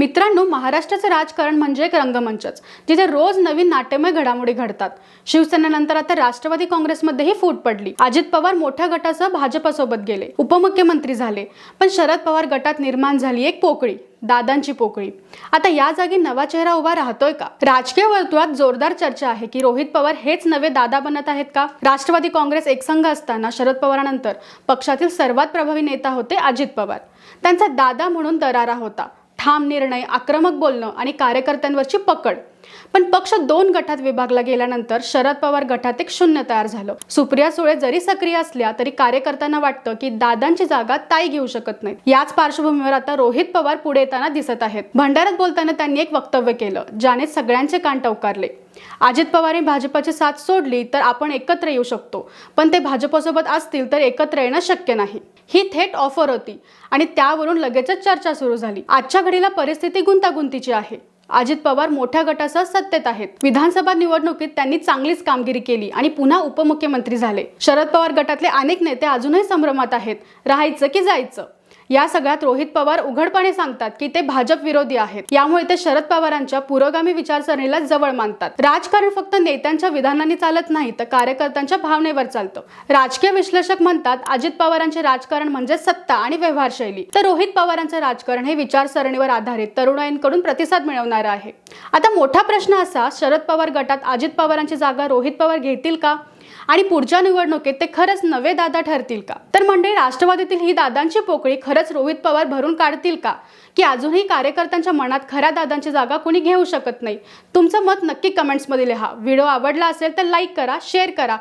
मित्रांनो महाराष्ट्राचं राजकारण म्हणजे एक रंगमंचच जिथे रोज नवीन नाट्यमय घडामोडी घडतात. शिवसेनेनंतर आता राष्ट्रवादी काँग्रेसमध्येही फूट पडली. अजित पवार मोठ्या गटासह भाजपसोबत गेले. उपमुख्यमंत्री झाले. पण शरद पवार गटात निर्माण झाली एक पोकळी दादांची पोकळी. आता या जागी नवा चेहरा उभा राहतोय का? राजकीय वर्तुळात जोरदार चर्चा आहे की रोहित पवार हेच नवे दादा बनत आहेत का? राष्ट्रवादी काँग्रेस एकसंघ असताना शरद पवारानंतर पक्षातील सर्वात प्रभावी नेता होते अजित पवार. त्यांचा दादा म्हणून दरारा होता. ठाम निर्णय आक्रमक बोलणं आणि कार्यकर्त्यांवरची पकड. पण पक्ष दोन गटात विभागला गेल्यानंतर शरद पवार गटात एक शून्य तयार झालं. सुप्रिया सुळे जरी सक्रिय असल्या तरी कार्यकर्त्यांना वाटतं की दादांची जागा ताई घेऊ शकत नाही याच पार्श्वभूमीवर आता रोहित पवार पुढे येताना दिसत आहेत. भंडाऱ्यात बोलताना त्यांनी एक वक्तव्य केलं ज्याने सगळ्यांचे कान टवकारले. अजित पवारने भाजपाची साथ सोडली तर आपण एकत्र येऊ शकतो. पण ते भाजपसोबत असतील तर एकत्र येणं शक्य नाही. ही थेट ऑफर होती. आणि त्यावरून लगेचच चर्चा सुरू झाली. आजच्या घडीला परिस्थिती गुंतागुंतीची आहे. अजित पवार मोठ्या गटासह सत्तेत आहेत. विधानसभा निवडणुकीत त्यांनी चांगलीच कामगिरी केली आणि पुन्हा उपमुख्यमंत्री झाले. शरद पवार गटातले अनेक नेते अजूनही संभ्रमात आहेत. राहायचं की जायचं? या सगळ्यात रोहित पवार उघडपणे सांगतात की ते भाजप विरोधी आहेत. यामुळे ते शरद पवारांच्या पुरोगामी विचारसरणीला जवळ मानतात. राजकारण फक्त नेत्यांच्या विधानाने चालत नाही तर कार्यकर्त्यांच्या भावनेवर चालतं. राजकीय विश्लेषक म्हणतात अजित पवारांचे राजकारण म्हणजे सत्ता आणि व्यवहारशैली तर रोहित पवारांचं राजकारण हे विचारसरणीवर आधारित तरुणाईंकडून प्रतिसाद मिळवणारं आहे. आता मोठा प्रश्न असा शरद पवार गटात अजित पवारांची जागा रोहित पवार घेतील का? आणि पुढच्या निवडणुकीत ते खरंच नवे दादा ठरतील का? तर मंडळी राष्ट्रवादीतील ही दादांची पोकळी खरंच रोहित पवार भरून काढतील का? की अजूनही कार्यकर्त्यांच्या मनात खऱ्या दादांची जागा कोणी घेऊ शकत नाही? तुमचं मत नक्की कमेंट्समध्ये लिहा. व्हिडिओ आवडला असेल तर लाईक करा शेअर करा.